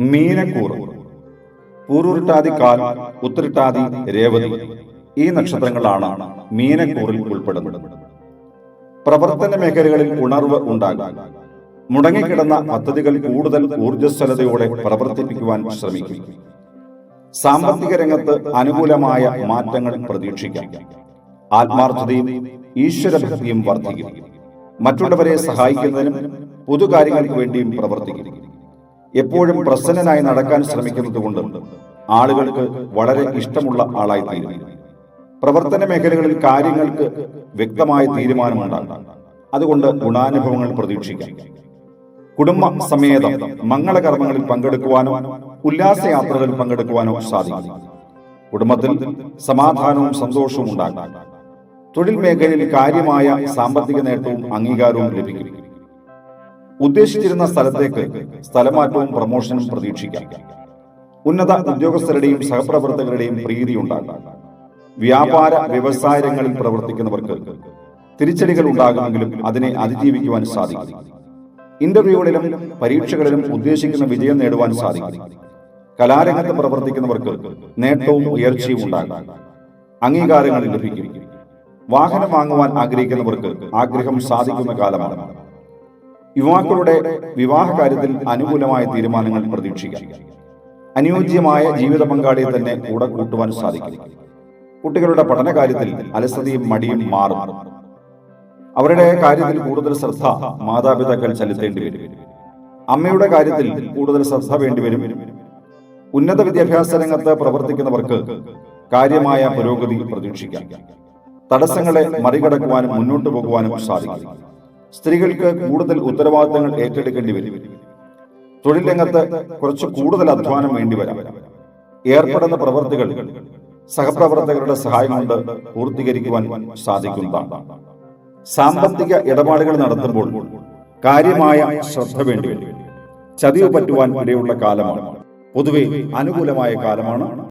മീനക്കൂർ. പൂരുരുട്ടാതി കാൽ ഉത്തരട്ടാതി രേവതി ഈ നക്ഷത്രങ്ങളാണ് മീനക്കൂറിൽ ഉൾപ്പെടുന്നത്. പ്രവർത്തന മേഖലകളിൽ ഉണർവ് ഉണ്ടാകും. മുടങ്ങിക്കിടന്ന പദ്ധതികൾ കൂടുതൽ ഊർജസ്വലതയോടെ പ്രവർത്തിപ്പിക്കുവാൻ ശ്രമിക്കും. സാമ്പത്തിക രംഗത്ത് അനുകൂലമായ മാറ്റങ്ങൾ പ്രതീക്ഷിക്കാം. ആത്മാർത്ഥതയും ഈശ്വരഭക്തിയും വർദ്ധിക്കും. മറ്റുള്ളവരെ സഹായിക്കുന്നതിനും പുതുകാര്യങ്ങൾക്ക് വേണ്ടിയും പ്രവർത്തിക്കും. എപ്പോഴും പ്രസന്നനായി നടക്കാൻ ശ്രമിക്കുന്നതുകൊണ്ട് ആളുകൾക്ക് വളരെ ഇഷ്ടമുള്ള ആളായി തീരും പ്രവർത്തന മേഖലകളിൽ കാര്യങ്ങൾക്ക് വ്യക്തമായ തീരുമാനമുണ്ടാകും. അതുകൊണ്ട് ഗുണാനുഭവങ്ങൾ പ്രതീക്ഷിക്കാം. കുടുംബ സമേതം മംഗളകർമ്മങ്ങളിൽ പങ്കെടുക്കുവാനോ ഉല്ലാസയാത്രകളിൽ പങ്കെടുക്കുവാനോ സാധിക്കും. കുടുംബത്തിൽ സമാധാനവും സന്തോഷവും ഉണ്ടാകും. തൊഴിൽ മേഖലയിൽ കാര്യമായ സാമ്പത്തിക നേട്ടവും അംഗീകാരവും ലഭിക്കും. ഉദ്ദേശിച്ചിരുന്ന സ്ഥലത്തേക്ക് സ്ഥലമാറ്റവും പ്രമോഷനും പ്രതീക്ഷിക്കാം. ഉന്നത ഉദ്യോഗസ്ഥരുടെയും സഹപ്രവർത്തകരുടെയും പ്രീതി ഉണ്ടാകാം വ്യാപാര വ്യവസായങ്ങളിൽ പ്രവർത്തിക്കുന്നവർക്ക് തിരിച്ചടികൾ ഉണ്ടാകുമെങ്കിലും അതിനെ അതിജീവിക്കുവാൻ സാധിക്കും. ഇന്റർവ്യൂകളിലും പരീക്ഷകളിലും ഉദ്ദേശിക്കുന്ന വിജയം നേടുവാൻ സാധിക്കും. കലാരംഗത്ത് പ്രവർത്തിക്കുന്നവർക്ക് നേട്ടവും ഉയർച്ചയും ഉണ്ടാകും. അംഗീകാരങ്ങൾ ലഭിക്കും. വാഹനം വാങ്ങുവാൻ ആഗ്രഹിക്കുന്നവർക്ക് ആഗ്രഹം സാധിക്കുന്ന കാലമാണ്. യുവാക്കളുടെ വിവാഹ കാര്യത്തിൽ അനുകൂലമായ തീരുമാനങ്ങൾ പ്രതീക്ഷിക്കാം. അനുയോജ്യമായ ജീവിത പങ്കാളിയെ തന്നെ കൂടെ കൂട്ടുവാൻ സാധിക്കും. കുട്ടികളുടെ പഠന കാര്യത്തിൽ അലസതയും മടിയും മാറും. അവരുടെ കാര്യത്തിൽ കൂടുതൽ ശ്രദ്ധ മാതാപിതാക്കൾ ചെലുത്തേണ്ടി വരും. അമ്മയുടെ കാര്യത്തിൽ കൂടുതൽ ശ്രദ്ധ വേണ്ടിവരും ഉന്നത വിദ്യാഭ്യാസ രംഗത്ത് പ്രവർത്തിക്കുന്നവർക്ക് കാര്യമായ പുരോഗതി പ്രതീക്ഷിക്കാം. തടസ്സങ്ങളെ മറികടക്കുവാനും മുന്നോട്ടു പോകുവാനും സാധിക്കും. സ്ത്രീകൾക്ക് കൂടുതൽ ഉത്തരവാദിത്തങ്ങൾ ഏറ്റെടുക്കേണ്ടി വരും. തൊഴിൽ രംഗത്ത് കുറച്ച് കൂടുതൽ അധ്വാനം വേണ്ടി വരാം. ഏർപ്പെടുന്ന പ്രവർത്തികൾ സഹപ്രവർത്തകരുടെ സഹായം കൊണ്ട് പൂർത്തീകരിക്കുവാൻ സാധിക്കുന്നതാണ്. സാമ്പത്തിക ഇടപാടുകൾ നടത്തുമ്പോൾ കാര്യമായ ശ്രദ്ധ വേണ്ടി വരും. ചതിവ് പറ്റുവാൻ ഇടയുള്ള കാലമാണ്. പൊതുവെ അനുകൂലമായ കാലമാണ്.